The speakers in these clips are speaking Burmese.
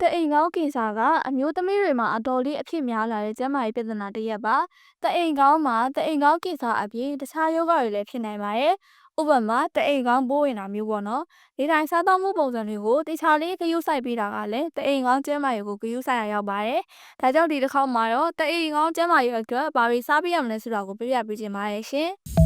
တအိမ်ကောင်းကင်ဆာကအမျိုးသမီးတွေမှာအတော်လေးအဖြစ်များလာတဲ့ကျန်းမာရေးပြဿနာတစ်ရပ်ပါတအိမ်ကောင်းမှာတအိမ်ကောင်းကင်ဆာအပြင်တခြားရောဂါတွေလည်းဖြစ်နိုင်ပါတယ်ဥပမာတအိမ်ကောင်းပိုးဝင်တာမျိုးပေါ့နော်ဒီတိုင်းစားသောက်မှုပုံစံတွေကိုတခြားလေးဂရုစိုက်ပေးတာကလည်းတအိမ်ကောင်းကျန်းမာရေးကိုဂရုစိုက်ရရောက်ပါတယ်ဒါကြောင့်ဒီတစ်ခေါက်မှာတော့တအိမ်ကောင်းကျန်းမာရေးအတွက်ဘာတွေစားပေးရမလဲဆိုတာကိုပြပြပေးချင်ပါတယ်ရှင်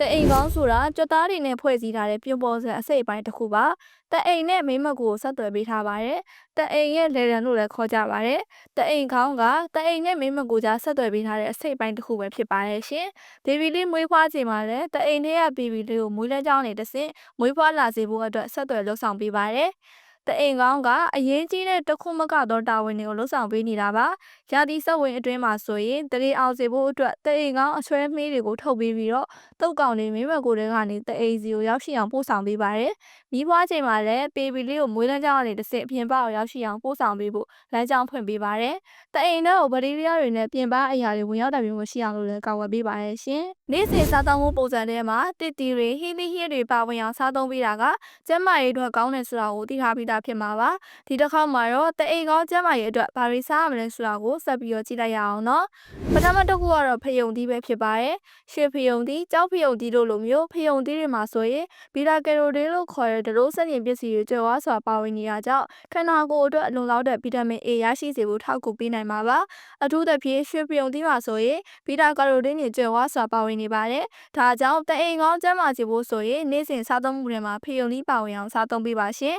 တအိမ်ကောင်းဆိုတာကြွက်သားတွေနဲ့ဖွဲ့စည်းထားတဲ့ပြုံးပေါ်စံအစိတ်အပိုင်းတစ်ခုပါ။တအိမ်နဲ့မိမကိုဆက်သွယ်ပေးထားပါတယ်။တအိမ်ရဲ့လေရန်လို့လည်းခေါ်ကြပါတယ်။တအိမ်ကောင်းကတအိမ်နဲ့မိမကိုကြားဆက်သွယ်ပေးထားတဲ့အစိတ်အပိုင်းတစ်ခုပဲဖြစ်ပါတယ်ရှင်။ဘေဘီလေးမွေးဖွားချိန်မှာလည်းတအိမ်ထဲကဘေဘီလေးကိုမွေးလန်းကြောင်းနေတစ်ဆင့်မွေးဖွားလာစေဖို့အတွက်ဆက်သွယ်လှုပ်ဆောင်ပေးပါတယ်။ တအိမ်ကောင်းကအရေးကြီးတဲ့တစ်ခုမကသောတာဝန်တွေကိုလှုပ်ဆောင်ပေးနေတာပါ။ရာသီစက်ဝင်အတွင်းမှာဆိုရင်တရေအောင်စေဖို့အတွက်တအိမ်ကောင်းအဆွဲမီးတွေကိုထုတ်ပေးပြီးတော့တုတ်ကောင်လေးမိမကိုယ်တွေကနေတအိမ်စီကိုရောက်ရှိအောင်ပို့ဆောင်ပေးပါတယ်။မိဘွားချိန်မှာလည်းပေပီလေးကိုမွေးလန်းကြောင်းကနေတစ်ဆင့်အပြင်ပအောင်ရောက်ရှိအောင်ပို့ဆောင်ပေးဖို့လမ်းကြောင်းဖွင့်ပေးပါတယ်။တအိမ်တော့ဗရီရီယာတွေနဲ့ပြင်ပအရာတွေဝင်ရောက်တာမျိုးမရှိအောင်လို့လည်းကာကွယ်ပေးပါရဲ့ရှင်။နေ့စဉ်စားသောက်မှုပုံစံထဲမှာတစ်တီတွေဟီလီဟီတွေပါဝင်အောင်စားသုံးပေးတာကကျန်းမာရေးအတွက်ကောင်းတယ်ဆိုတာကိုသိထားပြီးသားဖြစ်မှာပါ။ဒီတစ်ခေါက်မှာတော့တအိမ်ကောင်းကျန်းမာရေးအတွက်ဘာတွေစားရမလဲဆိုတာကိုဆက်ပြီးတော့ကြည့်လိုက်ရအောင်နော်။ပထမတစ်ခုကတော့ဖယုံသီးပဲဖြစ်ပါတယ်။ရွှေဖယုံသီးကြောက်ဖယုံသီးတို့လိုမျိုးဖယုံသီးတွေမှာဆိုရင်ဘီတာကယ်ရိုတင်းလို့ခေါ်တဲ့ဒရိုးဆက်ရင်ပစ္စည်းတွေကြွယ်ဝစွာပါဝင်နေတာကြောင့်ခန္ဓာကိုယ်အတွက်အလုံလောက်တဲ့ဗီတာမင် A ရရှိစေဖို့ထောက်ကူပေးနိုင်မှာပါအထူးသဖြင့်ရွှေဖယုံသီးမှာဆိုရင်ဘီတာကယ်ရိုတင်းတွေကြွယ်ဝစွာပါဝင်နေပါတယ်ဒါကြောင့်တအိမ်ကောင်းကျန်းမာစေဖို့ဆိုရင်နေ့စဉ်စားသုံးမှုတွေမှာဖယုံသီးပါဝင်အောင်စားသုံးပေးပါရှင်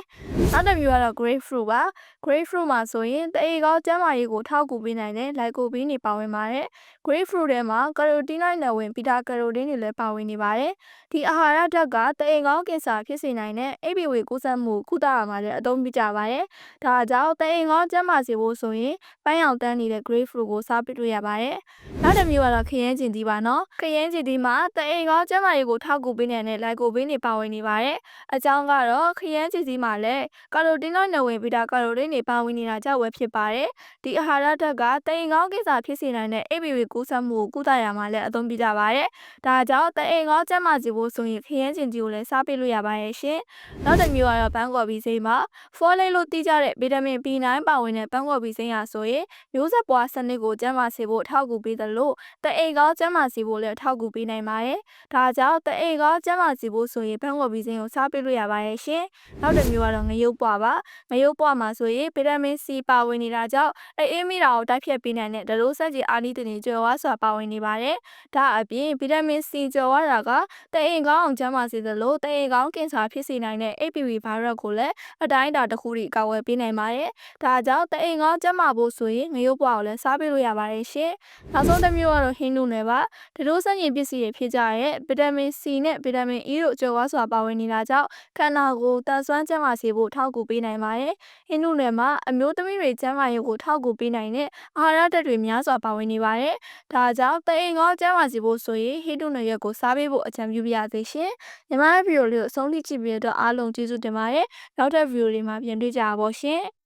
နောက်တစ်မျိုးကတော့ grapefruit ပါ grapefruit မှာဆိုရင်တအိမ်ကောင်းကျန်းမာရေးကိုထောက်ကူပေးနိုင်တဲ့လိုက်ကိုပင်းတွေပါဝင်ပါတယ် grapefruit ထဲမှာ carotenoid နဲ့ဝင်ဘီတာကယ်ရိုတင်းတွေလည်းပါဝင်နေပါတယ်ဒီအာဟာရဓာတ်ကတအိမ်ကောင်းကင်ဆာဖြစ်စေနိုင်တဲ့ ABV ကူးစက်မှုကုသရမှာလည်းအသုံးပြုကြပါတယ်။ဒါကြောင့်တအိမ်ကောင်းကျန်းမာစေဖို့ဆိုရင်ပန်းရောင်တန်းနေတဲ့ grapefruit ကိုစားပစ်လို့ရပါတယ်။နောက်တစ်မျိုးကတော့ခရမ်းကျင်သီးပါနော်။ခရမ်းကျင်သီးမှာတအိမ်ကောင်းကျန်းမာရေးကိုထောက်ကူပေးနေတဲ့လိုက်ကိုပင်းတွေပါဝင်နေပါတယ်။အကြောင်းကတော့ခရမ်းကျင်သီးမှာလည်းကာရိုတင်းနဲ့ဝင်ဘီတာကာရိုတင်းတွေပါဝင်နေတာကြောင့်ပဲဖြစ်ပါတယ်။ဒီအာဟာရဓာတ်ကတအိမ်ကောင်းကင်ဆာဖြစ်စေနိုင်တဲ့ ABV ကူးစက်မှုကိုကုသရမှာလည်းအသုံးပြုကြပါတယ်။ဒါကြောင့်တအိမ်ကောင်းကျန်းမာစေဖို့ဆိုရင်ခရမ်းကျင်သီးကိုလည်းစားပေးလို့ရပါရဲ့ရှင်။နောက်တစ်မျိုးကတော့ပန်းကော်ပီစိမ်းပါ။ဖောလိတ်လို့သိကြတဲ့ဗီတာမင် B9 ပါဝင်တဲ့ပန်းကော်ပီစိမ်းဟာဆိုရင်မျိုးဆက်ပွားစနစ်ကိုကျန်းမာစေဖို့ထောက်ကူပေးသလိုတအိမ်ကောင်းကျန်းမာစေဖို့လည်းထောက်ကူပေးနိုင်ပါတယ်။ဒါကြောင့်တအိမ်ကောင်းကျန်းမာစေဖို့ဆိုရင်ပန်းကော်ပီစိမ်းကိုစားပေးလို့ရပါရဲ့ရှင်။နောက်တစ်မျိုးကတော့ငရုတ်ပွားပါ။ငရုတ်ပွားမှာဆိုရင်ဗီတာမင် C ပါဝင်နေတာကြောင့်အေးမိတာကိုတိုက်ဖြတ်ပေးနိုင်တဲ့ဒလိုဆက်ကြီးအာနီးတင်ကြွယ်ဝစွာပါဝင်နေပါတယ်။ဒါအပြင်ဗီတာမင် C ကြွယ်ဝတာကတအိမ်ကောင်းအောင်ကျန်းမာစေသလိုတအိမ်ကောင်းကင်ဆာဖြစ်စေနိုင်တဲ့ HPV ဗိုင်းရပ်စ်ကိုလည်းအတိုင်းအတာတစ်ခုထိကာကွယ်ပေးနိုင်ပါတယ်။ဒါကြောင့်တအိမ်ကောင်းကျန်းမာဖို့ဆိုရင်ငရုတ်ပွားကိုလည်းစားပေးလို့ရပါတယ်ရှင်။နောက်ဆုံးတစ်မျိုးကတော့ဟင်းနုနယ်ပါ။ဒီလိုစံရင်ပစ္စည်းတွေဖြစ်ကြတဲ့ဗီတာမင် C နဲ့ဗီတာမင် E တို့ကြွယ်ဝစွာပါဝင်နေတာကြောင့်ခန္ဓာကိုယ်တန်ဆွမ်းကျန်းမာစေဖို့ထောက်ကူပေးနိုင်ပါတယ်။ဟင်းနုနယ်မှာအမျိုးသမီးတွေကျန်းမာရေးကိုထောက်ကူပေးနိုင်တဲ့အာဟာရဓာတ်တွေများစွာပါဝင်နေပါတယ်။ဒါကြောင့်တအိမ်ကောင်းကျန်းမာစေဖို့ဆိုရင်ဟင်းနုနယ်ရက်ကိုစားပေးဖို့အကြံပြုပါရစေရှင်။ညီမရဲ့ဗီဒီယိုလေးကိုအဆုံးထိကြည့်ပြီးတော့အားလုံးကျေးဇူးတင်ပါတယ်။နောက်ထပ်ဗီဒီယိုလေးမှာပြန်တွေ့ကြပါပေါ့ရှင်။